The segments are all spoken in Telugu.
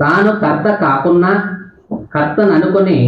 తాను కర్త కాకున్నా కర్తను అనుకుని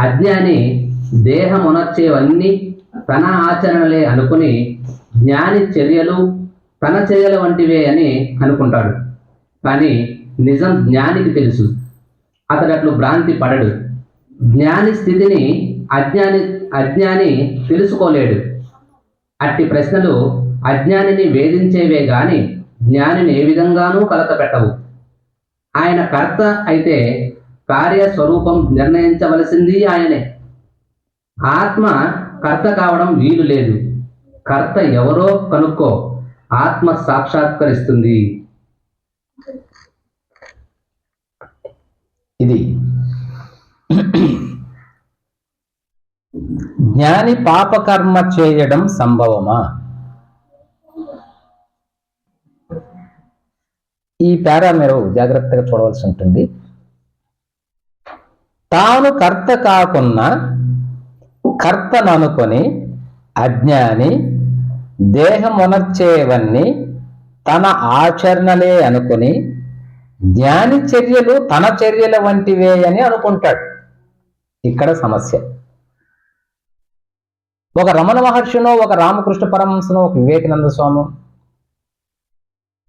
అజ్ఞాని దేహమునర్చేవన్నీ తన ఆచరణలే అనుకుని జ్ఞాని చర్యలు తన చర్యల వంటివే అని అనుకుంటాడు. కానీ నిజం జ్ఞానికి తెలుసు. అతడు అట్లు భ్రాంతి పడడు. జ్ఞాని స్థితిని అజ్ఞాని అజ్ఞాని తెలుసుకోలేడు. అట్టి ప్రశ్నలు అజ్ఞానిని వేధించేవే గాని జ్ఞానిని ఏ విధంగానూ కలత పెట్టవు. ఆయన కర్త అయితే కార్యస్వరూపం నిర్ణయించవలసింది ఆయనే. ఆత్మ కర్త కావడం వీలు లేదు. కర్త ఎవరో కనుక్కో ఆత్మ సాక్షాత్కరిస్తుంది. ఇది. జ్ఞాని పాపకర్మ చేయడం సంభవమా? ఈ పేరా మీరు జాగ్రత్తగా చూడవలసి ఉంటుంది. తాను కర్త కాకున్నా కర్తననుకొని అజ్ఞాని దేహమునర్చేవన్నీ తన ఆచరణలే అనుకుని జ్ఞాని చర్యలు తన చర్యల వంటివే అని అనుకుంటాడు. ఇక్కడ సమస్య. ఒక రమణ మహర్షినో ఒక రామకృష్ణ పరమహంసనో ఒక వివేకానంద స్వామి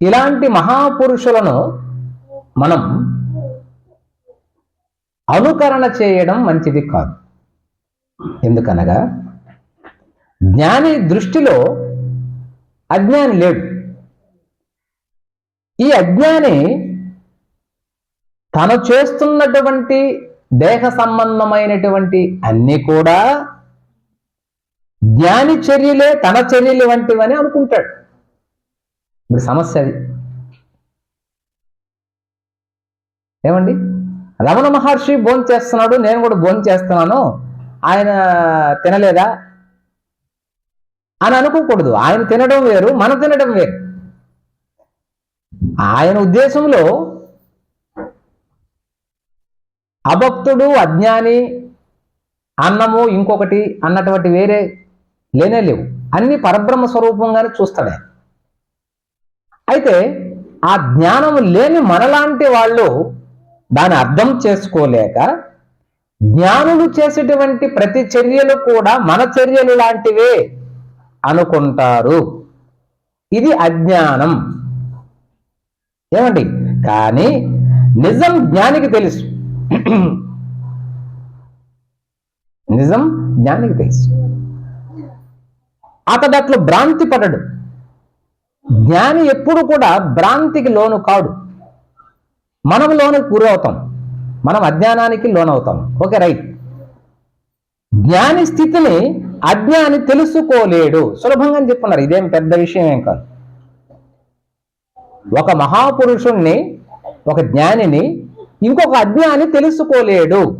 ఇలాంటి మహాపురుషులను మనం అనుకరణ చేయడం మంచిది కాదు. ఎందుకనగా జ్ఞాని దృష్టిలో అజ్ఞాని లేడు. ఈ అజ్ఞాని తను చేస్తున్నటువంటి దేహ సంబంధమైనటువంటి అన్ని కూడా జ్ఞాని చర్యలే తన చర్యలు వంటివని అనుకుంటాడు. ఇప్పుడు సమస్య అది. ఏమండి? రమణ మహర్షి భోజనం చేస్తున్నాడు నేను కూడా భోజనం చేస్తున్నాను. ఆయన తినలేదా? అని అనుకోకూడదు. ఆయన తినడం వేరు మనం తినడం వేరు. ఆయన ఉద్దేశంలో అభక్తుడు అజ్ఞాని అన్నము ఇంకొకటి అన్నటువంటి వేరే లేనే లేవు. అన్ని పరబ్రహ్మ స్వరూపంగానే చూస్తాడు ఆయన. అయితే ఆ జ్ఞానం లేని మనలాంటి వాళ్ళు దాన్ని అర్థం చేసుకోలేక జ్ఞానులు చేసేటువంటి ప్రతి చర్యలు కూడా మన చర్యలు లాంటివే అనుకుంటారు. ఇది అజ్ఞానం. ఏమండి? కానీ నిజం జ్ఞానికి తెలుసు. నిజం జ్ఞానికి తెలుసు. అతడు అట్లు భ్రాంతి పడడు. జ్ఞాని ఎప్పుడు కూడా భ్రాంతికి లోను కాడు. మనం లోను గురవుతాం మనం అజ్ఞానానికి లోనవుతాం. Okay right. జ్ఞాని స్థితిని అజ్ఞాని తెలుసుకోలేడు. సులభంగా చెప్పున్నారు. ఇదేం పెద్ద విషయం ఏం కాదు. ఒక మహాపురుషుణ్ణి ఒక జ్ఞానిని ఇంకొక అజ్ఞాని తెలుసుకోలేడు.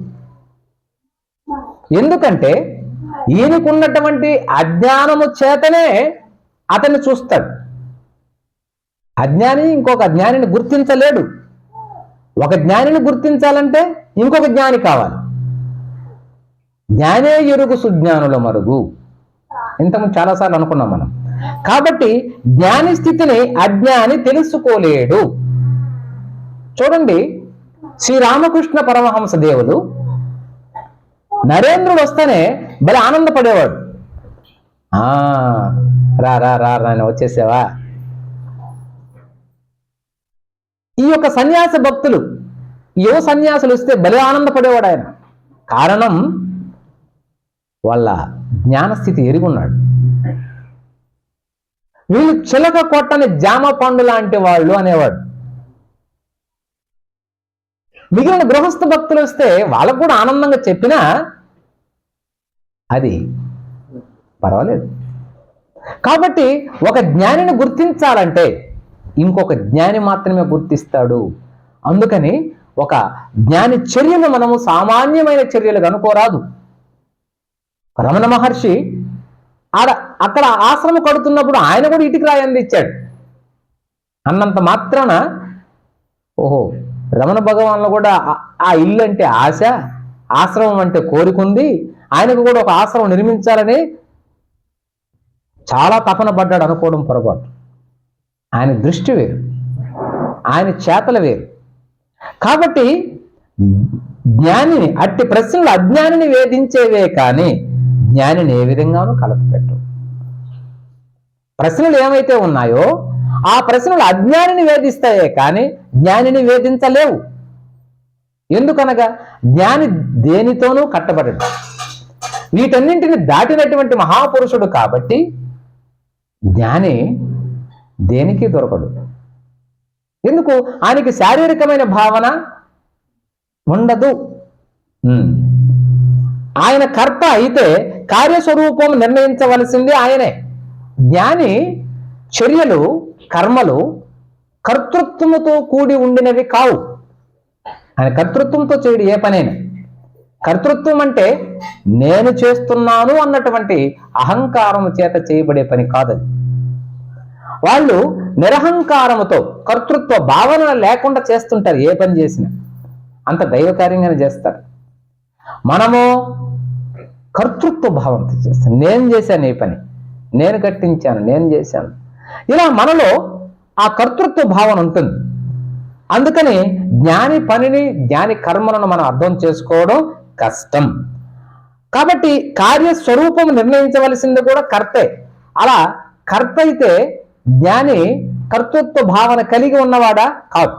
ఎందుకంటే ఈయనకున్నటువంటి అజ్ఞానము చేతనే అతన్ని చూస్తాడు. అజ్ఞాని ఇంకొక జ్ఞానిని గుర్తించలేడు. ఒక జ్ఞానిని గుర్తించాలంటే ఇంకొక జ్ఞాని కావాలి. జ్ఞానే ఎరుగు సుజ్ఞానుల మరుగు. ఇంతకు చాలాసార్లు అనుకున్నాం మనం. కాబట్టి జ్ఞాని స్థితిని అజ్ఞాని తెలుసుకోలేడు. చూడండి శ్రీరామకృష్ణ పరమహంస దేవుడు నరేంద్రుడు వస్తేనే భలే ఆనందపడేవాడు. ఆ, రా రా రా నాయన వచ్చేసావా? ఈ యొక్క సన్యాస భక్తులు యువ సన్యాసులు వస్తే భలే ఆనందపడేవాడు ఆయన. కారణం వాళ్ళ జ్ఞానస్థితి ఎరుగున్నాడు. వీళ్ళు చిలక కొట్టని జామ పండు లాంటి వాళ్ళు అనేవాడు. మిగిలిన గృహస్థ భక్తులు వస్తే వాళ్ళకు కూడా ఆనందంగా చెప్పినా అది పర్వాలేదు. కాబట్టి ఒక జ్ఞానిని గుర్తించాలంటే ఇంకొక జ్ఞాని మాత్రమే గుర్తిస్తాడు. అందుకని ఒక జ్ఞాని చర్యలు మనము సామాన్యమైన చర్యలు అనుకోరాదు. రమణ మహర్షి ఆడ అక్కడ ఆశ్రమం కడుతున్నప్పుడు ఆయన కూడా ఇటుక రాయంది ఇచ్చాడు. అన్నంత మాత్రాన ఓహో రమణ భగవాన్లో కూడా ఆ- ఆ ఇల్లు అంటే ఆశ ఆశ్రమం అంటే కోరికుంది ఆయనకు కూడా ఒక ఆశ్రమం నిర్మించాలని చాలా తపన పడ్డాడు అనుకోవడం పొరపాటు. ఆయన దృష్టి వేరు. ఆయన చేతలు వేరు. కాబట్టి జ్ఞానిని అట్టి ప్రశ్నలు అజ్ఞానిని వేధించేవే కానీ జ్ఞానిని ఏ విధంగానూ కలపపెట్టు ప్రశ్నలు ఏమైతే ఉన్నాయో ఆ ప్రశ్నలు అజ్ఞానిని వేధిస్తాయే కానీ జ్ఞానిని వేధించలేవు. ఎందుకనగా జ్ఞాని దేనితోనూ కట్టబడడు. వీటన్నింటిని దాటినటువంటి మహాపురుషుడు కాబట్టి జ్ఞాని దేనికి దొరకడు ఎందుకు? ఆయనకి శారీరకమైన భావన ఉండదు. ఉమ్. ఆయన కర్త అయితే కార్యస్వరూపం నిర్ణయించవలసింది ఆయనే. జ్ఞాని చర్యలు కర్మలు కర్తృత్వముతో కూడి ఉండినవి కావు. ఆయన కర్తృత్వంతో చేయడు ఏ పనైనా. కర్తృత్వం అంటే నేను చేస్తున్నాను అన్నటువంటి అహంకారం చేత చేయబడే పని కాదది. వాళ్ళు నిరహంకారముతో కర్తృత్వ భావన లేకుండా చేస్తుంటారు ఏ పని చేసినా. అంత దైవకార్యంగానే చేస్తారు. మనము కర్తృత్వ భావంతో చేస్తాం. నేను చేశాను ఈ పని. నేను కట్టించాను. నేను చేశాను. ఇలా మనలో ఆ కర్తృత్వ భావన ఉంటుంది. అందుకని జ్ఞాని పనిని జ్ఞాని కర్మలను మనం అర్థం చేసుకోవడం కష్టం. కాబట్టి కార్యస్వరూపం నిర్ణయించవలసింది కూడా కర్తే. అలా కర్త అయితే జ్ఞాని కర్తృత్వ భావన కలిగి ఉన్నవాడా? కాదు.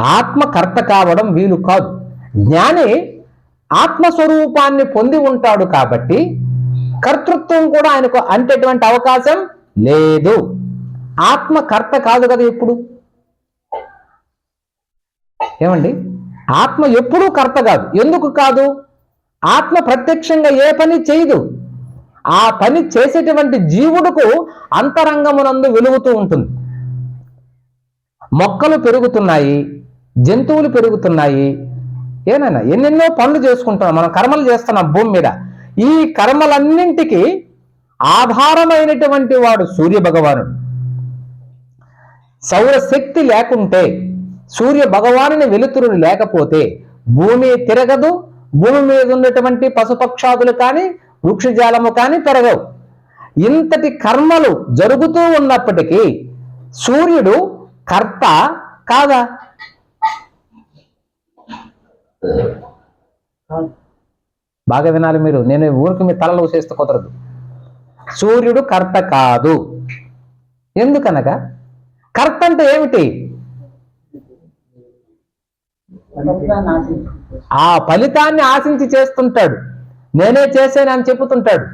ఆత్మకర్త కావడం వీలు కాదు. జ్ఞాని ఆత్మస్వరూపాన్ని పొంది ఉంటాడు కాబట్టి కర్తృత్వం కూడా ఆయనకు అంటేటువంటి అవకాశం లేదు. ఆత్మకర్త కాదు కదా ఇప్పుడు ఏమండి? ఆత్మ ఎప్పుడూ కర్త కాదు. ఎందుకు కాదు? ఆత్మ ప్రత్యక్షంగా ఏ పని చేయదు. ఆ పని చేసేటువంటి జీవుడుకు అంతరంగమునందు వెలుగుతూ ఉంటుంది. మొక్కలు పెరుగుతున్నాయి జంతువులు పెరుగుతున్నాయి ఏనైనా ఎన్నెన్నో పనులు చేసుకుంటున్నాం మనం కర్మలు చేస్తున్నాం భూమి మీద. ఈ కర్మలన్నింటికి ఆధారమైనటువంటి వాడు సూర్య భగవానుడు. సౌరశక్తి లేకుంటే సూర్య భగవానుని వెలుతురు లేకపోతే భూమి తిరగదు భూమి మీద ఉన్నటువంటి పశుపక్షాదులు కానీ వృక్షజాలము కానీ పెరగవు. ఇంతటి కర్మలు జరుగుతూ ఉన్నప్పటికీ సూర్యుడు కర్త కాదా? బాగా వినాలి మీరు. నేను ఊరికి మీ తలలో చేస్తే కుదరదు. సూర్యుడు కర్త కాదు. ఎందుకనగా? కర్త అంటే ఏమిటి? ఆ ఫలితాన్ని ఆశించి చేస్తుంటాడు. నేనే చేశానని చెబుతుంటాడు.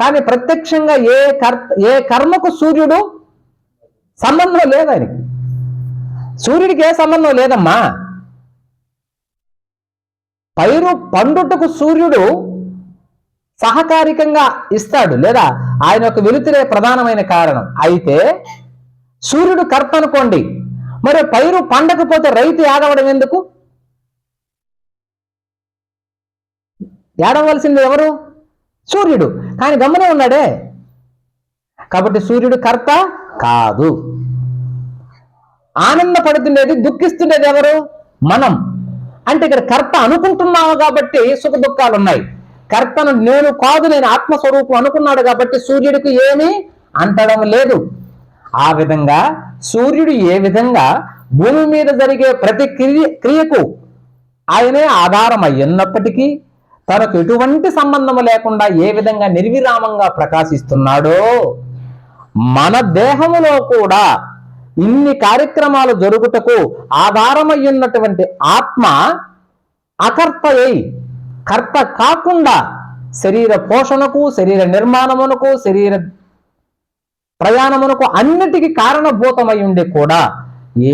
కానీ ప్రత్యక్షంగా ఏ కర్ ఏ కర్మకు సూర్యుడు సంబంధం లేదు ఆయనకి. సూర్యుడికి ఏ సంబంధం లేదమ్మా. పైరు పండుటకు సూర్యుడు సహకారికంగా ఇస్తాడు లేదా ఆయన యొక్క వెలుతురే ప్రధానమైన కారణం. అయితే సూర్యుడు కర్త అనుకోండి. మరి పైరు పండకపోతే రైతు ఆగవడం ఎందుకు? ఏడవలసింది ఎవరు? సూర్యుడు. కానీ గమ్మనే ఉన్నాడే. కాబట్టి సూర్యుడు కర్త కాదు. ఆనందపడుతుండేది దుఃఖిస్తుండేది ఎవరు? మనం. అంటే ఇక్కడ కర్త అనుకుంటున్నావు కాబట్టి సుఖ దుఃఖాలు ఉన్నాయి. కర్తను నేను కాదు నేను ఆత్మస్వరూపం అనుకున్నాడు కాబట్టి సూర్యుడికి ఏమీ అంటడం లేదు. ఆ విధంగా సూర్యుడు ఏ విధంగా భూమి మీద జరిగే ప్రతి క్రియ క్రియకు ఆయనే ఆధారం అయ్యున్నప్పటికీ తనకు ఎటువంటి సంబంధము లేకుండా ఏ విధంగా నిర్విరామంగా ప్రకాశిస్తున్నాడో మన దేహములో కూడా ఇన్ని కార్యక్రమాలు జరుగుటకు ఆధారమయ్యున్నటువంటి ఆత్మ అకర్త అయి కర్త కాకుండా శరీర పోషణకు శరీర నిర్మాణమునకు శరీర ప్రయాణమునకు అన్నిటికీ కారణభూతమై ఉండి కూడా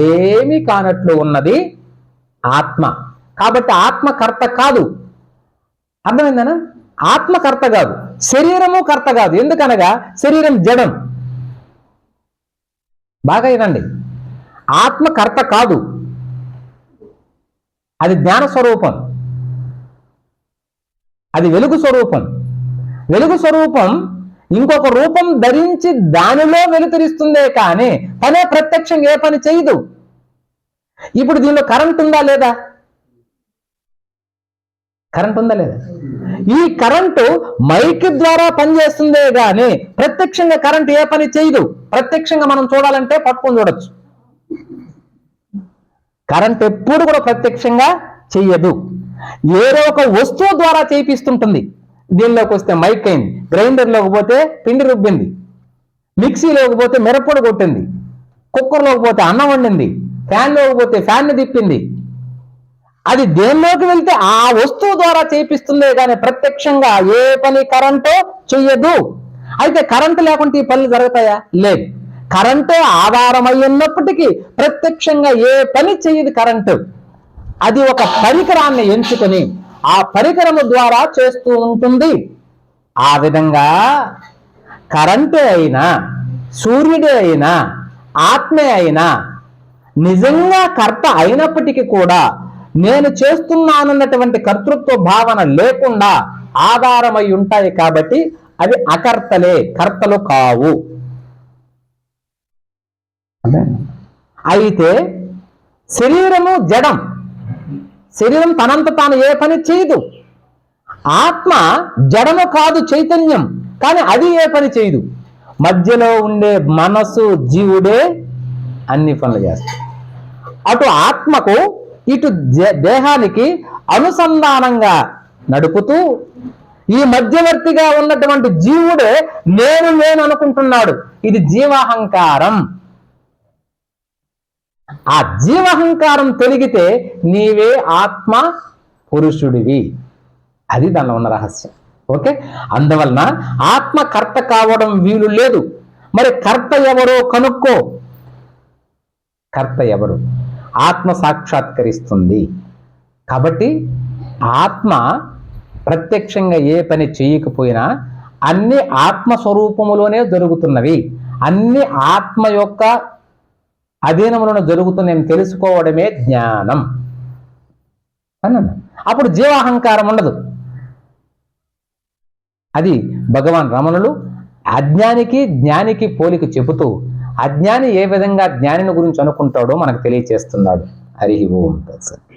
ఏమీ కానట్లు ఉన్నది ఆత్మ. కాబట్టి ఆత్మ కర్త కాదు. అర్థమైందనా? ఆత్మ కర్త కాదు శరీరము కర్త కాదు. ఎందుకనగా? శరీరం జడం. బాగా వినండి. ఆత్మ కర్త కాదు. అది జ్ఞాన స్వరూపం. అది వెలుగు స్వరూపం. వెలుగు స్వరూపం ఇంకొక రూపం ధరించి దానిలో వెలుతురిస్తుందే కానీ తనే ప్రత్యక్షంగా ఏ పని చేయదు. ఇప్పుడు దీనిలో కరెంట్ ఉందా లేదా? కరెంట్ ఉందా లేదా? ఈ కరెంటు మైక్ ద్వారా పనిచేస్తుందే గాని ప్రత్యక్షంగా కరెంట్ ఏ పని చేయదు. ప్రత్యక్షంగా మనం చూడాలంటే పట్టుకొని చూడొచ్చు. కరెంట్ ఎప్పుడు కూడా ప్రత్యక్షంగా చెయ్యదు. ఏదో ఒక వస్తువు ద్వారా చేయిస్తుంటుంది. దీనిలోకి వస్తే మైక్ అయింది. గ్రైండర్లోకి పోతే పిండి రుబ్బింది. మిక్సీలోకి పోతే మిరప్పొడి కొట్టింది. కుక్కర్లోకి పోతే అన్నం వండింది. ఫ్యాన్లోకి పోతే ఫ్యాన్ తిప్పింది. అది దేనిలోకి వెళ్తే ఆ వస్తువు ద్వారా చేపిస్తుందే కానీ ప్రత్యక్షంగా ఏ పని కరెంటో చెయ్యదు. అయితే కరెంటు లేకుంటే ఈ పనులు జరుగుతాయా? లేదు కరెంటే ఆధారమై ఉన్నప్పటికీ ప్రత్యక్షంగా ఏ పని చెయ్యదు కరెంటు. అది ఒక పరికరాన్ని ఎంచుకొని ఆ పరికరము ద్వారా చేస్తూ ఉంటుంది. ఆ విధంగా కరెంటే అయినా సూర్యుడే అయినా ఆత్మే అయినా నిజంగా కర్త అయినప్పటికీ కూడా నేను చేస్తున్నానన్నటువంటి కర్తృత్వ భావన లేకుండా ఆధారమై ఉంటాయి కాబట్టి అవి అకర్తలే కర్తలు కావు. అయితే శరీరము జడం. శరీరం తనంత తాను ఏ పని చేయదు. ఆత్మ జడము కాదు చైతన్యం కానీ అది ఏ పని చేయదు. మధ్యలో ఉండే మనసు జీవుడే అన్ని పనులు చేస్తాయి అటు ఆత్మకు ఇటు దేహానికి అనుసంధానంగా నడుపుతూ ఈ మధ్యవర్తిగా ఉన్నటువంటి జీవుడే నేను నేను అనుకుంటున్నాడు. ఇది జీవాహంకారం. ఆ జీవహంకారం తొలగితే నీవే ఆత్మ పురుషుడివి. అది దానిలో ఉన్న రహస్యం. ఓకే? అందువలన ఆత్మ కర్త కావడం వీలు లేదు. మరి కర్త ఎవరో కనుక్కో. కర్త ఎవరు? ఆత్మ సాక్షాత్కరిస్తుంది. కాబట్టి ఆత్మ ప్రత్యక్షంగా ఏ పని చేయకపోయినా అన్ని ఆత్మ స్వరూపములోనే జరుగుతున్నవి. అన్ని ఆత్మ యొక్క అధీనములను జరుగుతున్నాయని తెలుసుకోవడమే జ్ఞానం. అన్నాను అప్పుడు జీవాహంకారం ఉండదు. అది భగవాన్ రమణులు అజ్ఞానికి జ్ఞానికి పోలిక చెబుతూ అజ్ఞాని ఏ విధంగా జ్ఞానిని గురించి అనుకుంటాడో మనకు తెలియచేస్తున్నాడు. హరి ఓం తత్సత్.